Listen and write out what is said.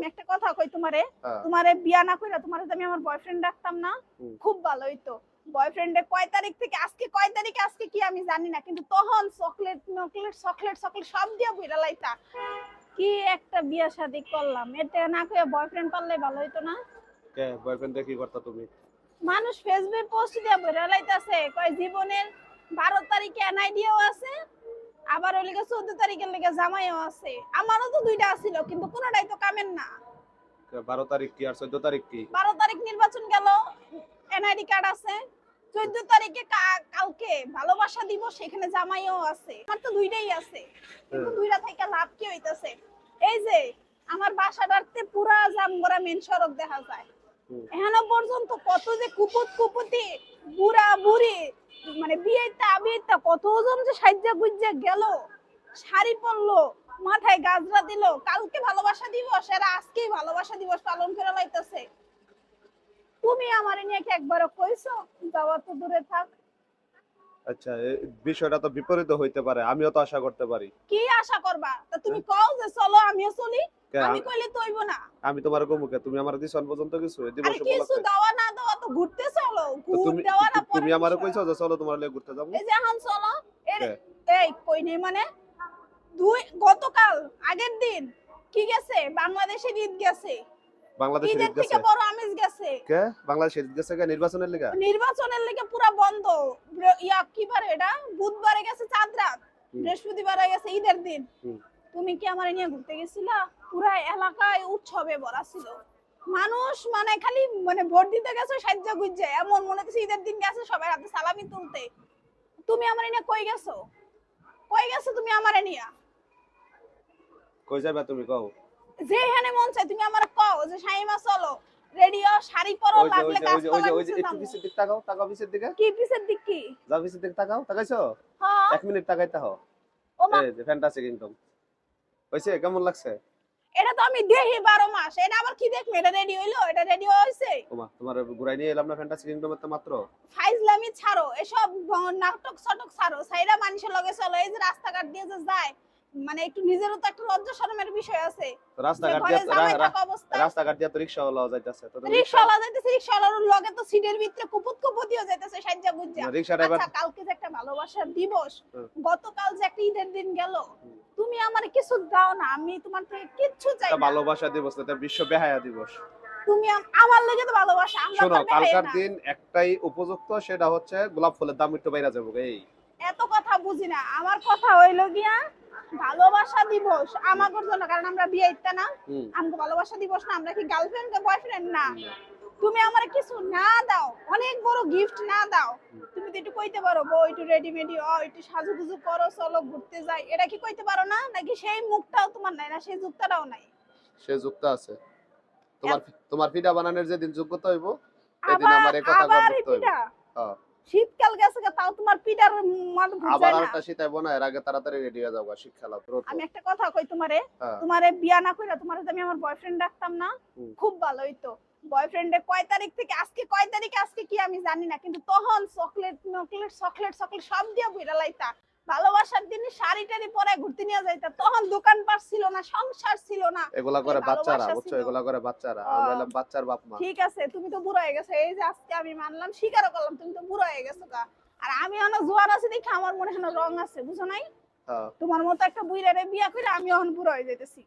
আমি একটা কথা কই তোমারে? হ্যাঁ। তোমারে বিয়া না কইরা তোমারে আমি আমার বয়ফ্রেন্ড রাখতাম না? খুব ভালো হইতো। বয়ফ্রেন্ডে কয় তারিখ থেকে আজকে কয় তারিখে আজকে কি আমি জানি না কিন্তু তখন চকলেট নকলেট চকলেট চকলেট সব দিয়া বুইরা লাইতা। কি একটা বিয়া শাদি করলাম এটা না কইয়া বয়ফ্রেন্ড পারলে ভালো হইতো না? কে বয়ফ্রেন্ড কি করতা তুমি? মানুষ ফেসবুক পোস্ট দিয়া বুইরা লাইতাছে কয় জীবনের বারো তারিখে এনআইডিও আছে আবার ওই লিগে চোদ্দ তারিখের লিগে জামাইও আছে। আমারও তো দুইটা আছিল কিন্তু কোনোটাই তো কামের না। বারো তারিখ কি আর চোদ্দ তারিখ কি? বারো তারিখ নির্বাচন গেল এনআইডি কার্ড আছে। চোদ্দ তারিখে কালকে ভালোবাসা দিব সেখানে জামাইও আছে। আমার তো দুইটাই আছে কিন্তু দুইটা থেকে লাভ কি হইতাছে? এই যে আমার বাসাটাতে পুরা জামগড়া মেন সড়ক দেখা যায়। এখনও পর্যন্ত কত যে কুপুত কুপুতি বুড়া বুড়ি কতজন যে সাজ্জা গুজ্জা গেল? শাড়ি পরলো মাথায় গাজরা দিল কালকে ভালোবাসা দিবস এরা আজকেই ভালোবাসা দিবস পালন করে লাইতেছে। তুমি আমার নিয়ে কি একবারও কইছো? যাওয়া তো দূরে থাক। আচ্ছা বিষয়টা তো বিপরীত হইতে পারে আমিও তো আশা করতে পারি। কি আশা করবা? তা তুমি কও যে চলো আমিও চলি। আমি কইলে তো হইব না। আমি তোমার কমুকে তুমি আমার দিছন পর্যন্ত কিছু? এই আরে দিবস কিছু উপলক্ষে দেওয়া না দেওয়া তো ঘুরতে চলো তো ঘুর তুমি দেওয়া না তু- পরে তুমি আমারে কইছো যে চলো তোমার লগে ঘুরতে যাব? এই যে এখন চলো। এই কই নেই মানে দুই গতকাল আগের দিন কি গেছে? বাংলাদেশের ঈদ গেছে। বাংলাদেশের ঈদ গেছে? বড় আমেজ গেছে। কে? বাংলাদেশের ঈদ গেছে কে? নির্বাচনের লিগা? নির্বাচনের লেগে পুরা বন্ধ। ইয়া কি বারে এটা? বুধবারে গেছে চাঁদ রাত। বৃহস্পতিবারে গেছে ঈদের দিন। তুমি কি আমার নিয়ে ঘুরতে গেছিলা? পুরা এলাকায় উৎসবে ভরা ছিল। মানুষ মানে খালি মানে ভোট দিতে গেছে সাজ্জা গুজ্জা। এমন মনে হচ্ছে ঈদের দিন গেছে সবাই হাতে সালামি তুলতে। তুমি আমার নিয়ে কই গেছো? কই গেছো তুমি আমার নিয়ে? কই যাবে তুমি কও? যেখানে মন চায় তুমি আমার কও যে শাইমা চলো। রেডিও শাড়ি পরো লাগলে যে ওই যে ওই যে ওই যে একটু পিছের দিক তাকাও তাকাও পিছের দিকে। কি পিছের দিক কি? যাও পিছের দিক তাকাও তাকাইছো? হ্যাঁ। এক মিনিট তাকাইতে হও। ও মা এই যে ফ্যান্টাসি কিংডম হইছে কেমন লাগছে? এটা তো আমি দেখি বারো মাস। এটা আবার কি দেখবে? এটা রেডি হইল? এটা রেডি ওমা তোমার ঘুরাই নিয়ে এলাম না ফ্যান্টাসি কিংডম তো মাত্র? ফাইজলামি ছাড়ো এসব নাটক সটক ছাড়ো। সাইরা মানুষের লগে চলো এই যে রাস্তাঘাট দিয়ে যে যায় মানে একটু নিজেরও তো একটা লজ্জা শরমের বিষয় আছে। রাস্তাঘাট দিয়ে রাস্তাঘাট দিয়ে তো ওলা যাইতাছে তো যাইতেছে লগে তো সিটের ভিতরে কুপুত কুপুতিও যাইতেছে সাজ্জা গুজ্জা। আচ্ছা কালকে যে একটা ভালোবাসার দিবস গতকাল যে একটা ঈদের দিন গেল। তুমি আমার কিছু দাও না আমি তোমার থেকে কিচ্ছু চাই না। ভালোবাসা দিবস এটা বিশ্ব বেহায়া দিবস। তুমি আমার লেগে তো ভালোবাসা আমরা শোনো কালকার দিন একটাই উপযুক্ত সেটা হচ্ছে গোলাপ ফুলের দাম একটু বাইরা যাব এই। এত কথা বুঝি না। আমার কথা হইল গিয়া ভালোবাসা দিবস আমাদের জন্য কারণ আমরা বিয়ে ইত্যা না আমাকে ভালোবাসা দিবস না আমরা কি গার্লফ্রেন্ড বয়ফ্রেন্ড না। তুমি আমার কিছু না দাও অনেক বড় গিফট না দাও। একটু কইতে পারো বউ একটু রেডিমেডি ও একটু সাজুগুজু করো চলো ঘুরতে যাই। এটা কি কইতে পারো না? নাকি সেই মুখটাও তোমার নাই না? সেই যুক্তাটাও নাই? সে যুক্ত আছে। তোমার তোমার পিঠা বানানোর যেদিন যোগ্যতা হইব আবার আমার এই কথা আবার করতে হইব। হ্যাঁ। শীতকাল গেছে তাও তোমার পিঠার মান আবার বুঝায় না। আরেকটা শীতাইব না এর আগে তাড়াতাড়ি রেডি হয়ে যাব শিক্ষা লাভ করো আমি একটা কথা কই তোমারে? হ্যাঁ। তোমারে বিয়া না কইরা তোমারে যদি আমি আমার বয়ফ্রেন্ড রাখতাম না খুব ভালো হইতো। বয়ফ্রেন্ডে কয় তারিখ থেকে আজকে কয় তারিখে আজকে কি আমি জানি না কিন্তু তখন চকলেট নকলেট চকলেট চকলেট সব দিয়া লাইতা। ভালোবাসার দিন শাড়ি টাড়ি পরে ঘুরতে নিয়ে যাইতা। তখন দোকানপাট ছিল না সংসার ছিল না। এগুলা করে বাচ্চারা বুঝছ? এগুলা করে বাচ্চারা। আমি বললাম বাচ্চার বাপ মা। ঠিক আছে তুমি তো বুড়ো হয়ে গেছো। এই যে আজকে আমি মানলাম স্বীকারও করলাম তুমি তো বুড়ো হয়ে গেছো গা। আর আমি অনেক জোয়ার আছি দেখে আমার মনে হয় রং আছে বুঝো নাই? হ্যাঁ। তোমার মতো একটা বুইরারে বিয়া করে আমি এখন বুড়ো হয়ে যাইতেছি